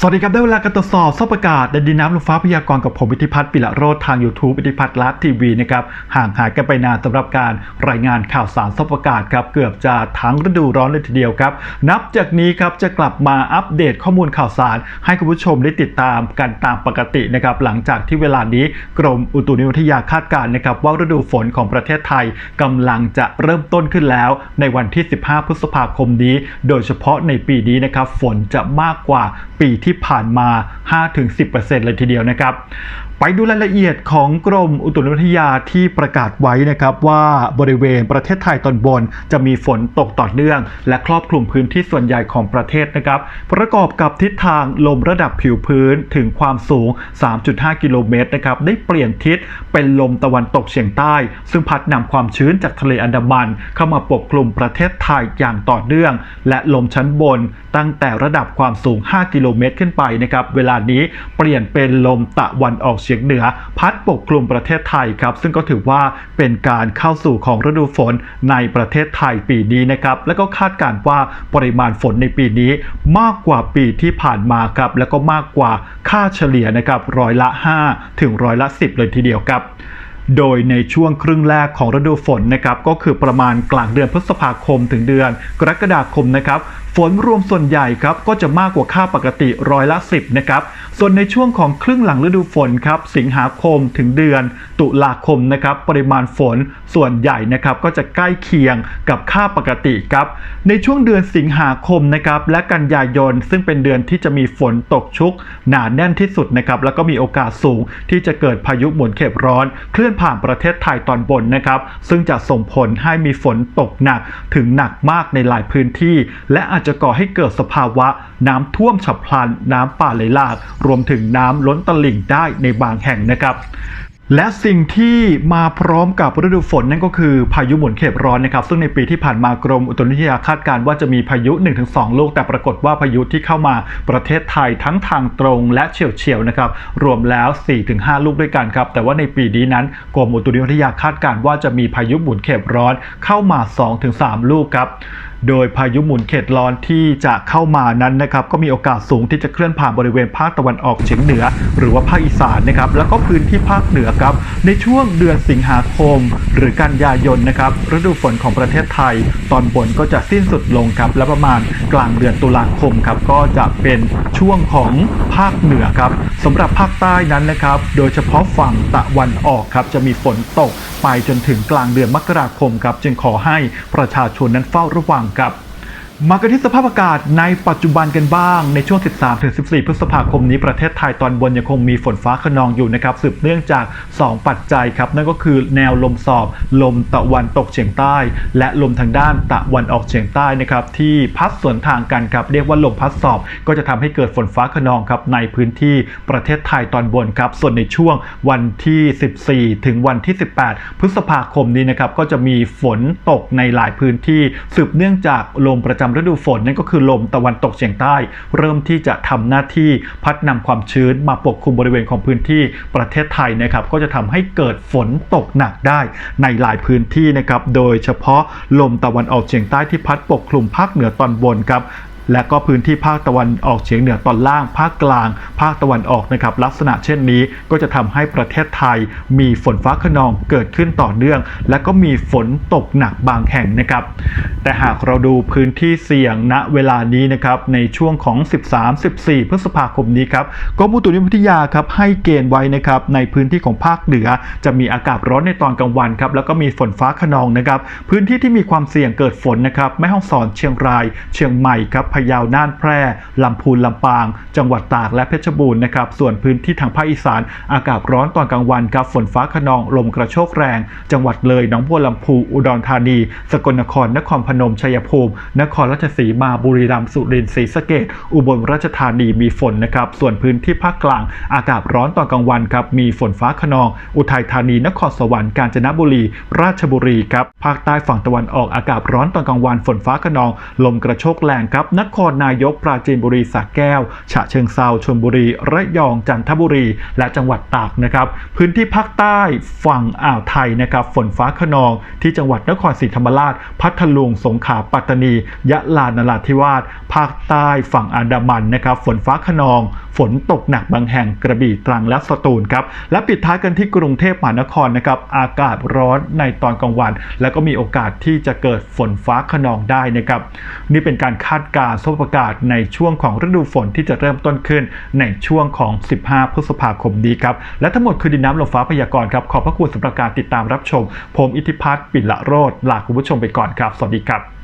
สวัสดีครับ ได้เวลาการตรวจสอบสภาพอากาศและดินน้ำลมฟ้าพยากรณ์กับผมวิทธิพัฒน์ปิละโรธทาง YouTube วิทธิพัฒน์ลัทีวีนะครับห่างหายกันไปนานสำหรับการรายงานข่าวสารสภาพอากาศครับเกือบจะทั้งฤดูร้อนเลยทีเดียวครับ นับจากนี้ครับจะกลับมาอัปเดตข้อมูลข่าวสาร ให้คุณผู้ชมได้ติดตามกันตามปกตินะครับหลังจากที่เวลานี้กรมอุตุนิยมวิทยาคาดการณ์นะครับว่าฤดูฝนของประเทศไทยกำลังจะเริ่มต้นขึ้นแล้ว ในวันที่ 15 พฤษภาคมนี้ โดยเฉพาะในปีนี้นะครับฝนจะมากกว่าปีที่ผ่านมา 5-10%เลยทีเดียวนะครับไปดูรายละเอียดของกรมอุตุนิยมวิทยาที่ประกาศไว้นะครับว่าบริเวณประเทศไทยตอนบน จะมีฝนตกต่อเนื่อง และครอบคลุมพื้นที่ส่วนใหญ่ของประเทศนะครับ ประกอบกับทิศทางลมระดับผิวพื้นถึงความสูง 3.5 กิโลเมตรนะครับได้เปลี่ยนทิศเป็นลมตะวันตกเฉียงใต้ ซึ่งพัดนำความชื้นจากทะเลอันดามัน เข้ามาปกคลุมประเทศไทยอย่างต่อเนื่อง และลมชั้นบน ตั้งแต่ระดับความสูง 5 กิโลเมตรขึ้นไปนะครับเวลานี้เปลี่ยนเป็นลมตะวันออกเฉียงเหนือ พัดปกคลุมประเทศไทยครับ ซึ่งก็ถือว่าเป็นการเข้าสู่ของฤดูฝนในประเทศไทยปีนี้นะครับ และก็คาดการว่าปริมาณฝนในปีนี้มากกว่าปีที่ผ่านมาครับ แล้วก็มากกว่าค่าเฉลี่ยนะครับร้อยละ 5 ถึงร้อยละ 10 เลยทีเดียวครับโดยในช่วงครึ่งแรกของฤดูฝนนะครับก็คือประมาณกลางเดือนพฤษภาคมถึงเดือน กรกฎาคมนะครับ ฝนรวมส่วนใหญ่ครับก็จะมากกว่าค่าปกติร้อยละ 10นะครับส่วนในช่วงของครึ่งหลังฤดูฝนครับสิงหาคมถึงเดือน ตุลาคมนะครับปริมาณฝนส่วนใหญ่นะครับก็จะใกล้เคียงกับค่าปกติครับในช่วงเดือนสิงหาคมนะครับและกันยายนซึ่งเป็นเดือนที่จะมีฝนตกชุก หนาแน่นที่สุดนะครับแล้วก็มีโอกาสสูงที่จะเกิดพายุหมุนเข็บร้อน เคลื่อนผ่านประเทศไทยตอนบนนะครับซึ่งจะส่งผลให้มีฝนตกหนักถึงหนักมากในหลายพื้นที่ และอาจจะก่อให้เกิดสภาวะน้ำท่วมฉับพลัน น้ำป่าไหลหลาก รวมถึงน้ำล้นตลิ่งได้ในบางแห่งนะครับและสิ่งที่มาพร้อมกับฤดูฝนนั่นก็คือพายุหมุนเขตร้อนนะครับ ซึ่งในปีที่ผ่านมากรมอุตุนิยมวิทยาคาดการณ์ว่าจะมีพายุ 1-2 ลูก แต่ปรากฏว่าพายุที่เข้ามาประเทศไทยทั้งทางตรงและเฉียวเฉียวๆนะครับ รวมแล้ว 4-5 ลูกด้วยกันครับ แต่ว่าในปีนี้นั้นกรมอุตุนิยมวิทยาคาดการณ์ว่าจะมีพายุหมุนเขตร้อนเข้ามา 2-3 ลูกครับโดยพายุหมุนเขตร้อนที่จะเข้ามานั้นนะครับก็มีโอกาสสูงที่จะเคลื่อนผ่านบริเวณภาคตะวันออกเฉียงเหนือ หรือว่าภาคอีสานนะครับแล้วก็พื้นที่ภาคเหนือครับในช่วงเดือนสิงหาคม หรือกันยายนนะครับฤดูฝนของประเทศไทย ตอนบนก็จะสิ้นสุดลงครับและประมาณกลางเดือนตุลาคมครับก็จะเป็นช่วงของภาคเหนือครับสำหรับภาคใต้นั้นนะครับโดยเฉพาะฝั่งตะวันออกครับจะมีฝนตกไปจนถึงกลางเดือนมกราคมครับจึงขอให้ประชาชนนั้นเฝ้าระวังครับ มากันที่สภาพอากาศในปัจจุบันกันบ้าง ในช่วง 13-14 พฤษภาคมนี้ประเทศไทยตอนบนยังคงมีฝนฟ้าขนองอยู่นะครับ สืบเนื่องจาก 2 ปัจจัยครับ นั่นก็คือแนวลมสอบ ลมตะวันตกเฉียงใต้ และลมทางด้านตะวันออกเฉียงใต้นะครับ ที่พัดสวนทางกันครับ เรียกว่าลมพัดสอบ ก็จะทำให้เกิดฝนฟ้าขนองครับในพื้นที่ประเทศไทยตอนบนครับ ส่วนในช่วงวันที่ 14 ถึงวันที่ 18 พฤษภาคมนี้นะครับ ก็จะมีฝนตกในหลายพื้นที่ สืบเนื่องจากลมประจำฤดูฝนนั่นก็คือลมตะวันตกเฉียงใต้ เริ่มที่จะทำหน้าที่พัดนำความชื้นมาปกคลุมบริเวณของพื้นที่ประเทศไทยนะครับก็จะทำให้เกิดฝนตกหนักได้ในหลายพื้นที่นะครับโดยเฉพาะลมตะวันออกเฉียงใต้ที่พัดปกคลุมภาคเหนือตอนบนครับ และก็พื้นที่ภาคตะวันออกเฉียงเหนือตอนล่าง ภาคกลาง ภาคตะวันออกนะครับ ลักษณะเช่นนี้ก็จะทำให้ประเทศไทยมีฝนฟ้าขนองเกิดขึ้นต่อเนื่อง และก็มีฝนตกหนักบางแห่งนะครับ แต่หากเราดูพื้นที่เสี่ยงณเวลานี้นะครับในช่วงของ 13-14 พฤษภาคมนี้ครับกรมอุตุนิยมวิทยาครับให้เกณฑ์ไว้นะครับในพื้นที่ของภาคเหนือ จะมีอากาศร้อนในตอนกลางวันครับแล้วก็มีฝนฟ้าขนองนะครับ พื้นที่ที่มีความเสี่ยงเกิดฝนนะครับแม่ฮ่องสอนเชียงราย เชียงใหม่ครับพะเยา น่าน แพร่ ลำพูน ลำปาง จังหวัดตาก และเพชรบูรณ์นะครับ ส่วนพื้นที่ทางภาคอีสาน อากาศร้อนตอนกลางวันครับฝนฟ้าขนอง ลมกระโชกแรง จังหวัดเลย หนองบัวลำพู อุดรธานี สกลนคร นครพนม ชัยภูมิ นครราชสีมา บุรีรัมย์ สุรินทร์ ศรีสะเกษอุบลราชธานีมีฝนนะครับ ส่วนพื้นที่ภาคกลาง อากาศร้อนตอนกลางวันครับ มีฝนฟ้าขนอง อุทัยธานี นครสวรรค์ กาญจนบุรี ราชบุรีครับ ภาคใต้ฝั่งตะวันออก อากาศร้อนตอนกลางวัน ฝนฟ้าขนอง ลมกระโชกแรงครับนครนายกปราจีนบุรีสระแก้ว ฉะเชิงเซาชลบุรี ระยองจันทบุรี และจังหวัดตากนะครับพื้นที่ภาคใต้ฝั่งอ่าวไทยนะครับฝนฟ้าขนอง ที่จังหวัดนครศรีธรรมราช พัทลุงสงขลาปัตตานี ยะลานราธิวาสภาคใต้ฝั่งอันดามันนะครับฝนฟ้าขนอง ฝนตกหนักบางแห่งกระบี่ตรังและสตูลครับและปิดท้ายกันที่กรุงเทพมหานครนะครับอากาศร้อนในตอนกลางวัน แล้วก็มีโอกาสที่จะเกิดฝนฟ้าขนองได้นะครับนี่เป็นการคาดการณ์สภาพอากาศในช่วงของฤดูฝนที่จะเริ่มต้นขึ้นในช่วงของ 15 พฤษภาคมนี้ครับและทั้งหมดคือดินน้ำลมฟ้าพยากรณ์ครับขอบพระคุณสำหรับการติดตามรับชม ผมอิทธิพัฒน์ปิละโรธลาคุณผู้ชมไปก่อนครับ สวัสดีครับ